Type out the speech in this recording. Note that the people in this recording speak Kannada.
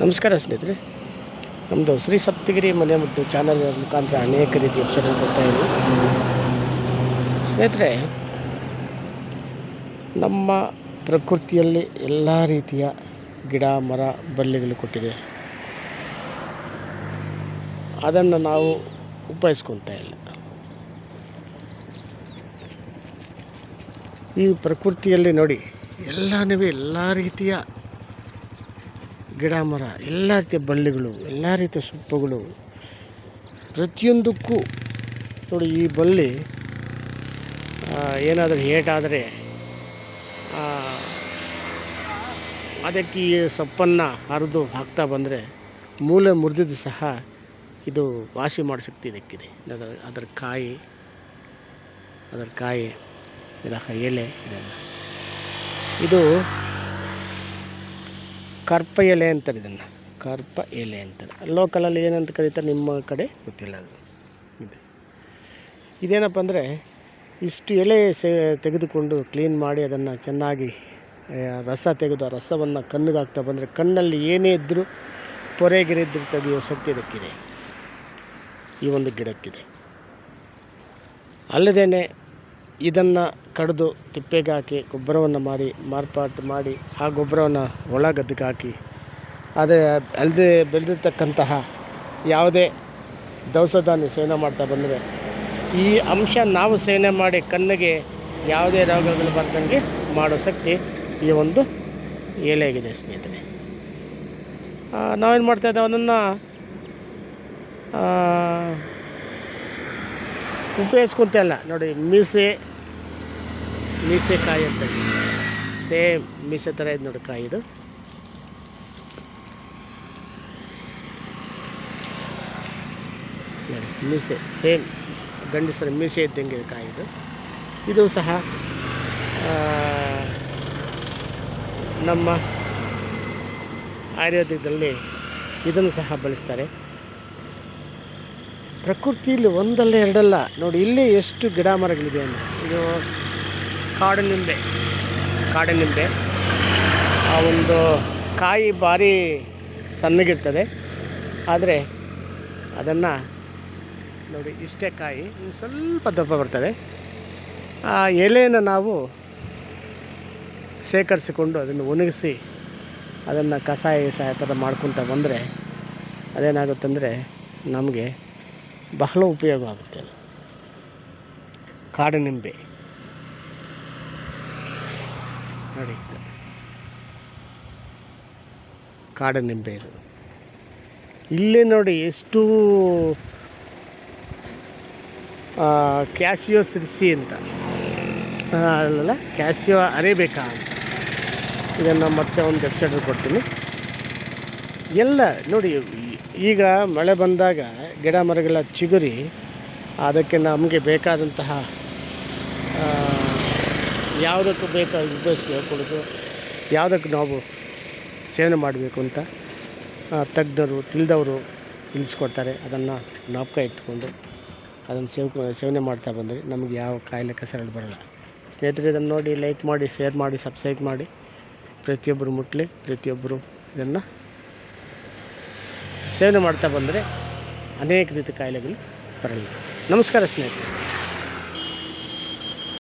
ನಮಸ್ಕಾರ ಸ್ನೇಹಿತರೆ. ನಮ್ಮದು ಶ್ರೀ ಸಪ್ತಗಿರಿ ಮನೆ ಮತ್ತು ಚಾನಲ್ ಮುಖಾಂತರ ಅನೇಕ ರೀತಿಯ ಎಪಿಸೋಡ್ ಕೊಡ್ತಾ ಇದ್ದೀವಿ. ಸ್ನೇಹಿತರೆ, ನಮ್ಮ ಪ್ರಕೃತಿಯಲ್ಲಿ ಎಲ್ಲ ರೀತಿಯ ಗಿಡ, ಮರ, ಬಳ್ಳಿಗಳು ಕೊಟ್ಟಿದೆ. ಅದನ್ನು ನಾವು ಉಪಯೋಗಿಸ್ಕೊತಾ ಇಲ್ಲ. ಈ ಪ್ರಕೃತಿಯಲ್ಲಿ ನೋಡಿ ಎಲ್ಲನೂ ಎಲ್ಲ ರೀತಿಯ ಗಿಡ, ಮರ, ಎಲ್ಲ ರೀತಿಯ ಬಳ್ಳಿಗಳು, ಎಲ್ಲ ರೀತಿಯ ಸೊಪ್ಪುಗಳು. ಪ್ರತಿಯೊಂದಕ್ಕೂ ನೋಡಿ ಈ ಬಳ್ಳಿ ಏನಾದರೂ ಏಟಾದರೆ ಅದಕ್ಕೆ ಈ ಸೊಪ್ಪನ್ನು ಹರಿದು ಹಾಕ್ತಾ ಬಂದರೆ ಮೂಲೆ ಮುರಿದಿದ್ದು ಸಹ ಇದು ವಾಸಿ ಮಾಡೋ ಶಕ್ತಿ ಇದಕ್ಕಿದೆ. ಅದರ ಅದರ ಕಾಯಿ ಅದರ ಕಾಯಿ, ಇದರ ಎಲೆ ಇದೆಲ್ಲ. ಇದು ಕರ್ಪ ಎಲೆ ಅಂತಾರೆ ಇದನ್ನು. ಕರ್ಪ ಎಲೆ ಅಂತಾರೆ. ಲೋಕಲಲ್ಲಿ ಏನಂತ ಕರೀತಾರೆ ನಿಮ್ಮ ಕಡೆ ಗೊತ್ತಿಲ್ಲ ಅದು. ಇದು. ಇದೇನಪ್ಪ ಅಂದರೆ ಇಷ್ಟು ಎಲೆ ತೆಗೆದುಕೊಂಡು ಕ್ಲೀನ್ ಮಾಡಿ ಅದನ್ನು ಚೆನ್ನಾಗಿ ರಸ ತೆಗೆದು ಆ ರಸವನ್ನು ಕಣ್ಣಿಗೆ ಹಾಕ್ತಾ ಬಂದರೆ ಕಣ್ಣಲ್ಲಿ ಏನೇ ಇದ್ದರೂ ಪೊರೆಗಿರಿದ್ರು ತೆಗೆಯೋ ಶಕ್ತಿ ಇದಕ್ಕಿದೆ ಈ ಒಂದು ಗಿಡಕ್ಕಿದೆ. ಅಲ್ಲದೇ ಇದನ್ನು ಕಡಿದು ತಿಪ್ಪೆಗೆ ಹಾಕಿ ಗೊಬ್ಬರವನ್ನು ಮಾಡಿ, ಮಾರ್ಪಾಟು ಮಾಡಿ, ಆ ಗೊಬ್ಬರವನ್ನು ಒಳ ಗದ್ದೆಗೆ ಹಾಕಿ. ಆದರೆ ಅಲ್ಲದೆ ಬೆಳೆದಿರ್ತಕ್ಕಂತಹ ಯಾವುದೇ ದವಸ ಧಾನ್ಯ ಸೇವನೆ ಮಾಡ್ತಾ ಬಂದರೆ, ಈ ಅಂಶ ನಾವು ಸೇವನೆ ಮಾಡಿ ಕಣ್ಣಿಗೆ ಯಾವುದೇ ರೋಗಗಳು ಬರ್ದಂಗೆ ಮಾಡೋ ಶಕ್ತಿ ಈ ಒಂದು ಎಲೆಗಿದೆ ಸ್ನೇಹಿತರೆ. ನಾವೇನು ಮಾಡ್ತಾಯಿದ್ದೇವೆ ಅದನ್ನು ಉಪಯೋಗಿಸ್ಕೊಂತ ಅಲ್ಲ, ನೋಡಿ, ಮೀಸೆ ಮೀಸೆ ಕಾಯಿ ಅಂತ ಸೇಮ್ ಮೀಸೆ ಥರ ಇದೆ ನೋಡಿ ಕಾಯಿ ಇದು. ಮೀಸೆ, ಸೇಮ್ ಗಂಡಸರ ಮೀಸೆ ಇದ್ದಂಗೆ ಇದೆ ಕಾಯಿ ಇದು. ಇದು ಸಹ ನಮ್ಮ ಆಯುರ್ವೇದದಲ್ಲಿ ಇದನ್ನು ಸಹ ಬಳಸ್ತಾರೆ. ಪ್ರಕೃತಿಯಲ್ಲಿ ಒಂದಲ್ಲ ಎರಡಲ್ಲ. ನೋಡಿ, ಇಲ್ಲಿ ಎಷ್ಟು ಗಿಡ ಮರಗಳಿದೆ ಅಂದರೆ. ಇದು ಕಾಡು ನಿಂಬೆ ಕಾಡು ನಿಂಬೆ ಆ ಒಂದು ಕಾಯಿ ಭಾರಿ ಸಣ್ಣಗಿರ್ತದೆ. ಆದರೆ ಅದನ್ನು ನೋಡಿ, ಇಷ್ಟೇ ಕಾಯಿ. ಸ್ವಲ್ಪ ದಪ್ಪ ಬರ್ತದೆ. ಆ ಎಲೆಯನ್ನು ನಾವು ಶೇಖರಿಸಿಕೊಂಡು ಅದನ್ನು ಒಣಗಿಸಿ ಅದನ್ನು ಕಷಾಯ ಗಿಸಾಯ ಥರ ಮಾಡ್ಕೊತ ಬಂದರೆ ಅದೇನಾಗುತ್ತಂದರೆ ನಮಗೆ ಬಹಳ ಉಪಯೋಗ ಆಗುತ್ತೆ ಅದು. ಕಾಡನಿಂಬೆ. ನೋಡಿ. ಕಾಡನಿಂಬೆ ಕಾಡು ನಿಂಬೆ ಇದು. ಇಲ್ಲೇ ನೋಡಿ ಎಷ್ಟು ಕ್ಯಾಸಿಯೋ ಸಿರ್ಸಿ ಅಂತ. ಆ, ಅಲ್ಲಲ್ಲ ಕ್ಯಾಸಿಯೋ ಅರೇಬೇಕಾ ಅಂತ. ಇದನ್ನು ಮತ್ತೆ ಒಂದು ವೆಬ್ಸೈಟಲ್ಲಿ ಕೊಡ್ತೀನಿ. ಎಲ್ಲ ನೋಡಿ, ಈಗ ಮಳೆ ಬಂದಾಗ ಗಿಡ ಮರಗಳ ಚಿಗುರಿ, ಅದಕ್ಕೆ ನಮಗೆ ಬೇಕಾದಂತಹ ಯಾವುದಕ್ಕೂ ಬೇಕಾದ ಉಪಯೋಗಿಸ್ಬೇಕು ಕೊಡೋದು ಯಾವುದಕ್ಕೆ ನಾವು ಸೇವನೆ ಮಾಡಬೇಕು ಅಂತ ತಜ್ಞರು ತಿಳಿದವರು ತಿಳಿಸ್ಕೊಡ್ತಾರೆ ಅದನ್ನು ನಾಪಕ ಇಟ್ಕೊಂಡು ಅದನ್ನು ಸೇವ್, ಸೇವನೆ ಮಾಡ್ತಾ ಬಂದರೆ ನಮಗೆ ಯಾವ ಕಾಯಿಲೆ ಕಸರಳು ಬರಲ್ಲ. ಸ್ನೇಹಿತರೆ, ಇದನ್ನು ನೋಡಿ ಲೈಕ್ ಮಾಡಿ ಶೇರ್ ಮಾಡಿ ಸಬ್ಸ್ಕ್ರೈಬ್ ಮಾಡಿ. ಪ್ರತಿಯೊಬ್ಬರು ಮುಟ್ಟಲಿ ಪ್ರತಿಯೊಬ್ಬರು ಇದನ್ನು ಸೇವನೆ ಮಾಡ್ತಾ ಬಂದರೆ ಅನೇಕ ರೀತಿ ಕಾಯಿಲೆಗಳು ಬರಲ್ಲ ನಮಸ್ಕಾರ ಸ್ನೇಹಿತರೆ.